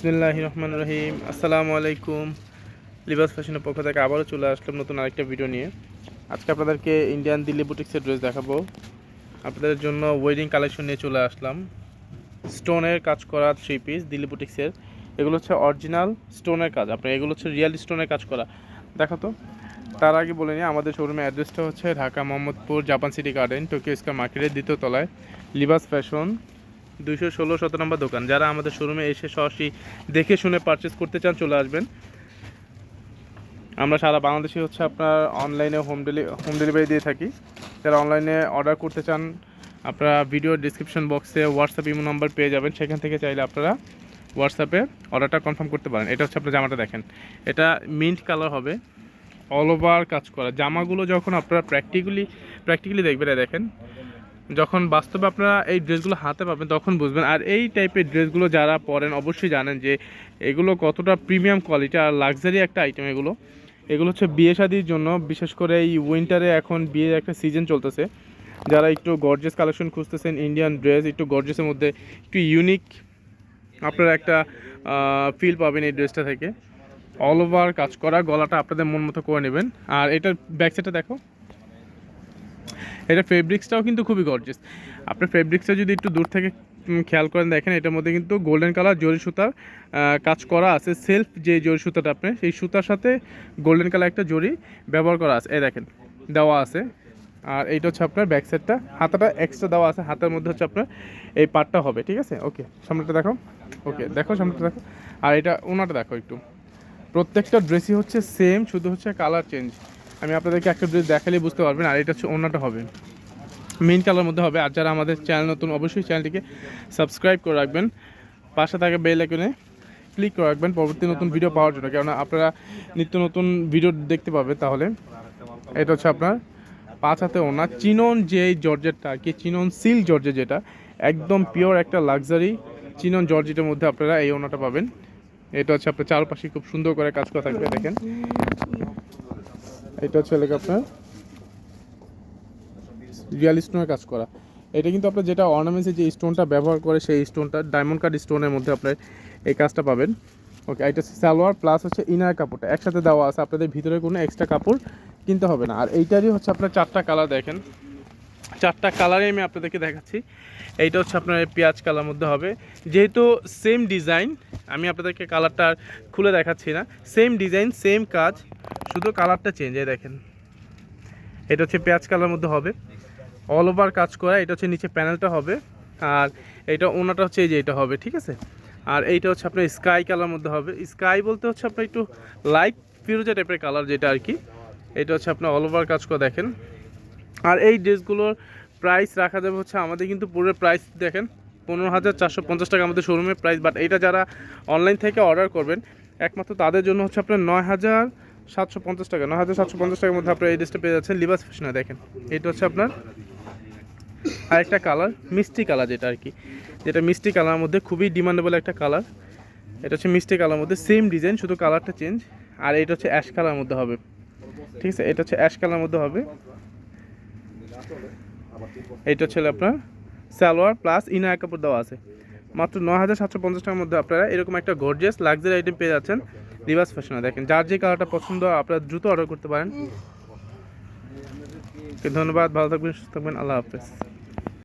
বিসমিল্লাহ রহমান রহিম। আসসালামু আলাইকুম। লিবাস ফ্যাশনের পক্ষ থেকে আবারও চলে আসলাম নতুন আরেকটা ভিডিও নিয়ে। আজকে আপনাদেরকে ইন্ডিয়ান দিল্লি বুটিক্সের ড্রেস দেখাবো। আপনাদের জন্য ওয়েডিং কালেকশন নিয়ে চলে আসলাম। স্টোনের কাজ করা থ্রি পিস দিল্লি বুটিক্সের এগুলো হচ্ছে অরিজিনাল স্টোনের কাজ। আপনার এগুলো হচ্ছে রিয়েল স্টোনের কাজ করা। দেখো তো, তার আগে বলে নিই, আমাদের শোরুমের অ্যাড্রেসটা হচ্ছে Dhaka Mohammadpur Japan city garden Tokyo square মার্কেটের দ্বিতীয় তলায়। লিবাস ফ্যাশন দুইশো ষোলো শত নম্বর দোকান। যারা আমাদের শোরুমে এসে সরাসরি দেখে শুনে পারচেস করতে চান, চলে আসবেন। আমরা সারা বাংলাদেশে হচ্ছে আপনার অনলাইনে হোম ডেলি হোম ডেলিভারি দিয়ে থাকি। যারা অনলাইনে অর্ডার করতে চান, আপনারা ভিডিও ডিসক্রিপশন বক্সে হোয়াটসঅ্যাপ ইমো নাম্বার পেয়ে যাবেন। সেখান থেকে চাইলে আপনারা হোয়াটসঅ্যাপে অর্ডারটা কনফার্ম করতে পারেন। এটা হচ্ছে আপনার জামাটা দেখেন। এটা মিন্ট কালার হবে। অল ওভার কাজ করা। জামাগুলো যখন আপনারা প্র্যাকটিক্যালি প্র্যাকটিক্যালি দেখবেন দেখেন। যখন বাস্তবে আপনারা এই ড্রেসগুলো হাতে পাবেন, তখন বুঝবেন। আর এই টাইপের ড্রেসগুলো যারা পরেন, অবশ্যই জানেন যে এগুলো কতটা প্রিমিয়াম কোয়ালিটি আর লাক্সারি একটা আইটেম এগুলো। এগুলো হচ্ছে বিয়ে শাদির জন্য, বিশেষ করে এই উইন্টারে এখন বিয়ের একটা সিজন চলতেছে। যারা একটু গর্জেস কালেকশন খুঁজতেছেন ইন্ডিয়ান ড্রেস একটু গর্জেসের মধ্যে, একটু ইউনিক আপনারা একটা ফিল পাবেন এই ড্রেসটা থেকে। অল ওভার কাজ করা, গলাটা আপনাদের মন মতো করে নেবেন। আর এটার ব্যাক সাইডটা দেখো। এটা ফেব্রিক্সটাও কিন্তু খুবই গর্জেস আপনার ফেব্রিক্সটা যদি একটু দূর থেকে খেয়াল করেন দেখেন, এটার মধ্যে কিন্তু গোল্ডেন কালার জরি সুতার কাজ করা আছে। সেলফ যে জরি সুতাটা আপনার, সেই সুতার সাথে গোল্ডেন কালার একটা জরি ব্যবহার করা আছে। এই দেখেন, দেওয়া আছে। আর এইটা হচ্ছে আপনার ব্যাক সাইডটা হাতাটা এক্সট্রা দেওয়া আছে। হাতের মধ্যে হচ্ছে আপনার এই পার্টটা হবে, ঠিক আছে? ওকে সামনেটা দেখো। ওকে দেখো সামনেটা দেখো। আর এটা ওনাটা দেখো একটু। প্রত্যেকটা ড্রেসই হচ্ছে সেম শুধু হচ্ছে কালার চেঞ্জ আমি আপনাদেরকে একটা ড্রেস দেখালেই বুঝতে পারবেন, আর এটা হচ্ছে ওনাটা হবে। মেইন কালার মধ্যে হবে, আর যারা আমাদের চ্যানেল নতুন, অবশ্যই চ্যানেলটিকে সাবস্ক্রাইব করে রাখবেন। পাশে থাকা বেল আইকনে ক্লিক করে রাখবেন, পরবর্তী নতুন ভিডিও পাওয়ার জন্য। কেননা আপনারা নিত্য নতুন ভিডিও দেখতে পাবে তাহলে। এটা হচ্ছে আপনার পাঁচ হাতে ওনা চিনন যে জর্জেটটা আর কি চিনন সিল জর্জেট যেটা, একদম পিওর একটা লাক্সারি চিনন জর্জেটের মধ্যে আপনারা এই ওনাটা পাবেন। এটা হচ্ছে আপনার চারপাশে খুব সুন্দর করে কাজ করা থাকবে, দেখেন। এটা হচ্ছে লেগে আপনার রিয়াল স্টোনের কাজ করা। এটা কিন্তু আপনার যেটা অর্নামেন্টসে যে স্টোনটা ব্যবহার করে, সেই স্টোনটা ডায়মন্ড কাট স্টোনের মধ্যে আপনার এই কাজটা পাবেন। ওকে এটা হচ্ছে সালোয়ার প্লাস হচ্ছে ইনার কাপড়টা। একসাথে দেওয়া আছে, আপনাদের ভিতরে কোনো এক্সট্রা কাপড় কিনতে হবে না। আর এইটারই হচ্ছে আপনার চারটা কালার দেখেন। চারটা কালারে আমি আপনাদেরকে দেখাচ্ছি। এইটা হচ্ছে আপনার পেঁয়াজ কালার মধ্যে হবে। যেহেতু সেম ডিজাইন আমি আপনাদেরকে কালারটা খুলে দেখাচ্ছি না। সেম ডিজাইন সেম কাজ, শুধু কালারটা চেঞ্জ এই দেখেন। এটা হচ্ছে পেঁয়াজ কালার মধ্যে হবে। অল ওভার কাজ করা, এটা হচ্ছে নিচে প্যানেলটা হবে। আর এটা ওনাটা হচ্ছে এই যে এটা হবে, ঠিক আছে? আর এইটা হচ্ছে আপনার স্কাই কালার মধ্যে হবে। স্কাই বলতে হচ্ছে আপনার একটু লাইট ফিরোজা টাইপের কালার যেটা আর কি। এটা হচ্ছে আপনার অল ওভার কাজ করে, দেখেন। আর এই ড্রেসগুলোর প্রাইস রাখা যাবে হচ্ছে আমাদের কিন্তু পুরো প্রাইস দেখেন, পনেরো হাজার চারশো পঞ্চাশ টাকা আমাদের শোরুমের প্রাইস বাট এটা যারা অনলাইন থেকে অর্ডার করবেন, একমাত্র তাদের জন্য হচ্ছে আপনার নয় হাজার সাতশো পঞ্চাশ টাকা, নয় হাজার সাতশো পঞ্চাশ টাকার মধ্যে আপনার এই ড্রেসটা পেয়ে যাচ্ছেন লিবাস ফ্যাশনে দেখেন। এটা হচ্ছে আপনার আরেকটা কালার মিষ্টি কালার যেটা আর কি, যেটা মিষ্টি কালারের মধ্যে খুবই ডিমান্ডেবল একটা কালার এটা হচ্ছে মিষ্টি কালার মধ্যে সেম ডিজাইন শুধু কালারটা চেঞ্জ আর এটা হচ্ছে অ্যাশ কালার মধ্যে হবে। ঠিক আছে? এটা হচ্ছে অ্যাশ কালার মধ্যে হবে। এটা ছিল আপনার সালোয়ার প্লাস ইনার কাপড় দেওয়া আছে। মাত্র ন হাজার সাতশো পঞ্চাশ টাকার মধ্যে আপনারা এরকম একটা গর্জিয়াস লাক্সারি আইটেম পেয়ে যাচ্ছেন। রিভার্স ফ্যাশনে দেখেন, যার যে কালারটা পছন্দ, আপনারা দ্রুত অর্ডার করতে পারেন। ধন্যবাদ, ভালো থাকবেন, সুস্থ থাকবেন, আল্লাহ হাফেজ।